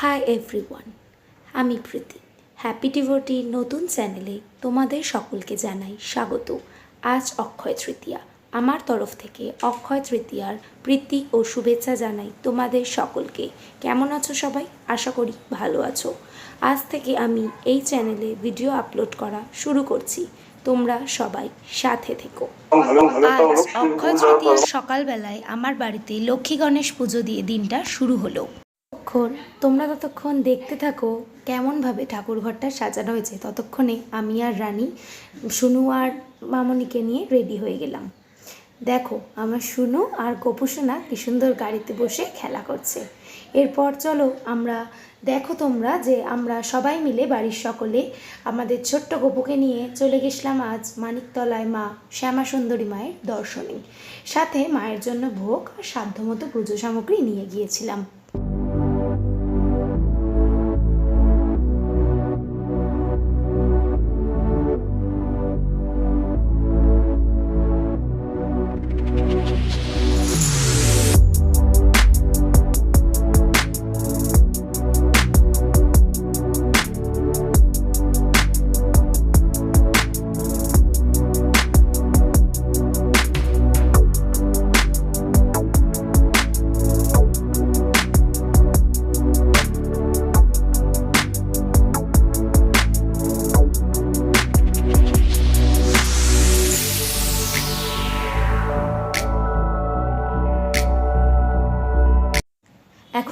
Hi everyone আমি প্রীতি। Happy devotee নতুন চ্যানেলে তোমাদের সকলকে জানাই স্বাগত। আজ অক্ষয় তৃতীয়া। আমার তরফ থেকে অক্ষয় তৃতীয়ার প্রীতি ও শুভেচ্ছা জানাই তোমাদের সকলকে। কেমন আছো সবাই? আশা করি ভালো আছো। আজ থেকে আমি এই চ্যানেলে ভিডিও আপলোড করা শুরু করছি। তোমরা সবাই সাথে থেকো। আজ অক্ষয় তৃতীয়ার সকালবেলায় আমার বাড়িতে লক্ষ্মী গণেশ পুজো দিয়ে দিনটা শুরু হলো। ততক্ষণ, তোমরা ততক্ষণ দেখতে থাকো কেমনভাবে ঠাকুর ঘরটা সাজানো হয়েছে। ততক্ষণে আমি আর রানী শুনু আর মামনিকে নিয়ে রেডি হয়ে গেলাম। দেখো, আমার শুনু আর গোপুসোনা কি সুন্দর গাড়িতে বসে খেলা করছে। এরপর চলো আমরা, দেখো তোমরা যে আমরা সবাই মিলে বাড়ির সকলে আমাদের ছোট্ট গোপুকে নিয়ে চলে গেছিলাম আজ মানিকতলায় মা শ্যামা সুন্দরী মায়ের দর্শনে। সাথে মায়ের জন্য ভোগ আর সাধ্যমতো পুজো সামগ্রী নিয়ে গিয়েছিলাম।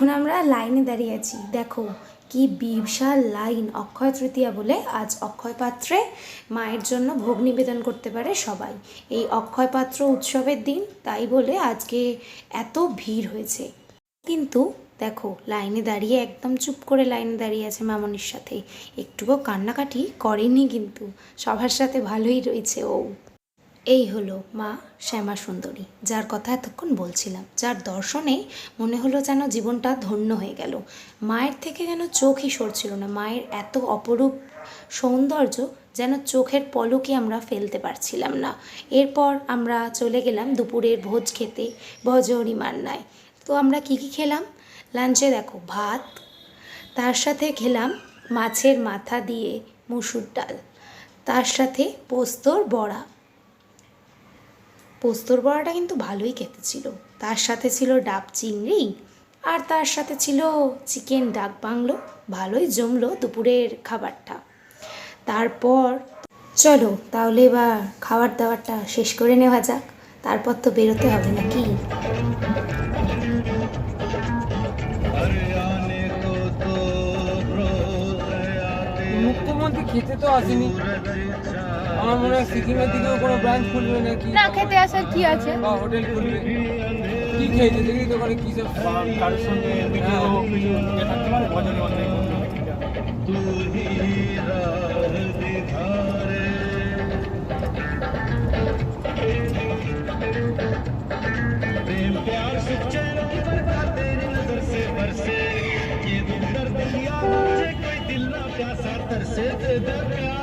এখন আমরা লাইনে দাঁড়িয়ে আছি। দেখো, কি বিশাল লাইন, অক্ষয় তৃতীয়া বলে আজ অক্ষয় পাত্রে মায়ের জন্য ভোগ নিবেদন করতে পারে সবাই। এই অক্ষয় পাত্র উৎসবের দিন, তাই বলে আজকে এত ভিড় হয়েছে। কিন্তু দেখো, লাইনে দাঁড়িয়ে, একদম চুপ করে লাইনে দাঁড়িয়ে আছে মামনির সাথে। একটুকু কান্নাকাটি করেনি কিন্তু। সবার সাথে ভালোই রয়েছে ও। এই হলো মা শ্যামা সুন্দরী, যার কথা এতক্ষণ বলছিলাম, যার দর্শনে মনে হলো যেন জীবনটা ধন্য হয়ে গেল। মায়ের থেকে যেন চোখই সরছিল না, মায়ের এত অপরূপ সৌন্দর্য যেন চোখের পলকে আমরা ফেলতে পারছিলাম না। এরপর আমরা চলে গেলাম দুপুরের ভোজ খেতে ভজহরি মান্নায়। তো আমরা কি কি খেলাম? লাঞ্চে দেখো, ভাত, তার সাথে খেলাম মাছের মাথা দিয়ে মুসুর ডাল, তার সাথে পোস্তর বড়া। পোস্তর বড়াটা কিন্তু ভালোই খেতে ছিল তার সাথে ছিল ডাব চিংড়ি আর তার সাথে ছিল চিকেন ডাক বাংলো। ভালোই জমলো দুপুরের খাবারটা। তারপর চলো, তাহলে এবার খাবার দাবারটা শেষ করে নেওয়া যাক। তারপর তো বেরোতে হবে নাকি? মুখ্যমন্ত্রী খেতে তো আসেনি। আমার মনে হয় সিকিমের দিকেও কোনো ব্রাঞ্চ খুলবে নাকি না খেতে আসার কি আছে বা হোটেল খুলবে কি খেয়েছে দেখি তো ওখানে কি সব কারোর সঙ্গে ভিডিও কিছু ইয়ে থাকতে পারে ভজনে অন্যায় করতে प्रेम प्यार सुख चैन बरसा तेरी नजर से बरसे ये दिल दर्द लिया मुझे कोई दिल ना प्यासा तरसे दे दे प्यार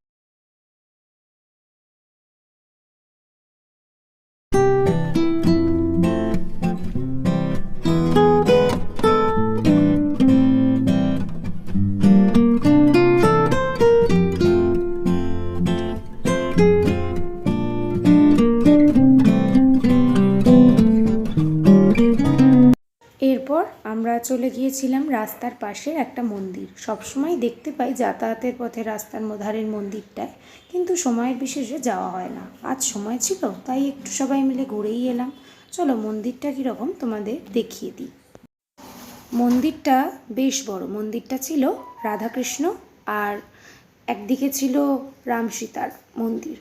আমরা চলে গিয়েছিলাম রাস্তার পাশের একটা মন্দির। সবসময় দেখতে পাই যাতায়াতের পথে রাস্তার ধারের মন্দিরটায়, কিন্তু সময়ের বিশেষে যাওয়া হয় না। আজ সময় ছিল, তাই একটু সবাই মিলে ঘুরেই এলাম। চলো মন্দিরটা কীরকম তোমাদের দেখিয়ে দিই। মন্দিরটা বেশ বড়। মন্দিরটা ছিল রাধাকৃষ্ণ আর একদিকে ছিল রাম সীতার মন্দির।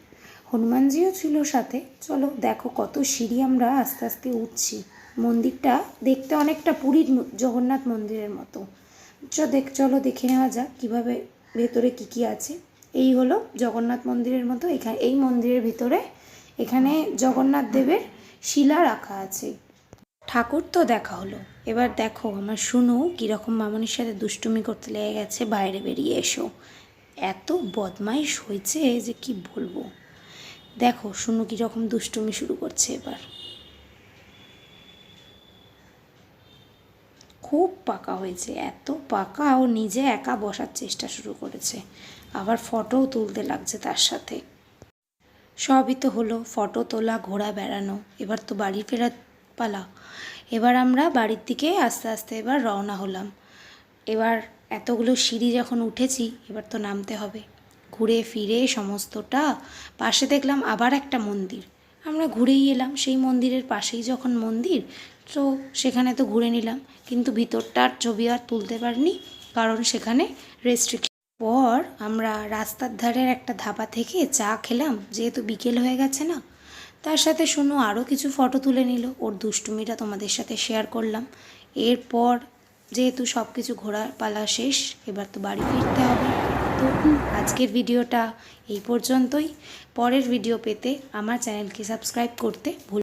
হনুমানজিও ছিল সাথে। চলো দেখো কত সিঁড়ি আমরা আস্তে আস্তে উঠছি। মন্দিরটা দেখতে অনেকটা পুরীর জগন্নাথ মন্দিরের মতো। দেখ, চলো দেখে নেওয়া যাক কীভাবে ভেতরে কী কী আছে। এই হলো জগন্নাথ মন্দিরের মতো, এখানে এই মন্দিরের ভিতরে এখানে জগন্নাথ দেবের শিলা রাখা আছে। ঠাকুর তো দেখা হলো। এবার দেখো, আমার শুনু কীরকম মামনির সাথে দুষ্টুমি করতে লেগে গেছে, বাইরে বেরিয়ে এসো। এত বদমাইশ হয়েছে যে কি বলব। দেখো, শুনু কীরকম দুষ্টুমি শুরু করছে এবার। খুব পাকা হয়েছে, এত পাকা ও নিজে একা বসার চেষ্টা শুরু করেছে। আবার ফটোও তুলতে লাগছে তার সাথে। সবই তো হলো, ফটো তোলা ঘোরা বেড়ানো, এবার তো বাড়ি ফেরার পালা। এবার আমরা বাড়ির দিকে আস্তে আস্তে এবার রওনা হলাম। এবার এতগুলো সিঁড়ি যখন উঠেছি, এবার তো নামতে হবে। ঘুরে ফিরে সমস্তটা, পাশে দেখলাম আবার একটা মন্দির। আমরা ঘুরেই এলাম, সেই মন্দিরের পাশেই যখন মন্দির তো সেখানে তো ঘুরে নিলাম। কিন্তু ভিতরটার ছবি আর তুলতে পারিনি, কারণ সেখানে রেস্ট্রিকশন পর আমরা রাস্তার ধারের একটা ধাবা থেকে চা খেলাম, যেহেতু বিকেল হয়ে গেছে না। তার সাথে শুনো আরও কিছু ফটো তুলে নিল, ওর দুষ্টুমিটা তোমাদের সাথে শেয়ার করলাম। এরপর যেহেতু সব কিছু ঘোরার পালা শেষ, এবার তো বাড়ি ফিরতে হবে। তো আজকের ভিডিওটা এই পর্যন্তই। পরের ভিডিও পেতে আমার চ্যানেলকে সাবস্ক্রাইব করতে ভুল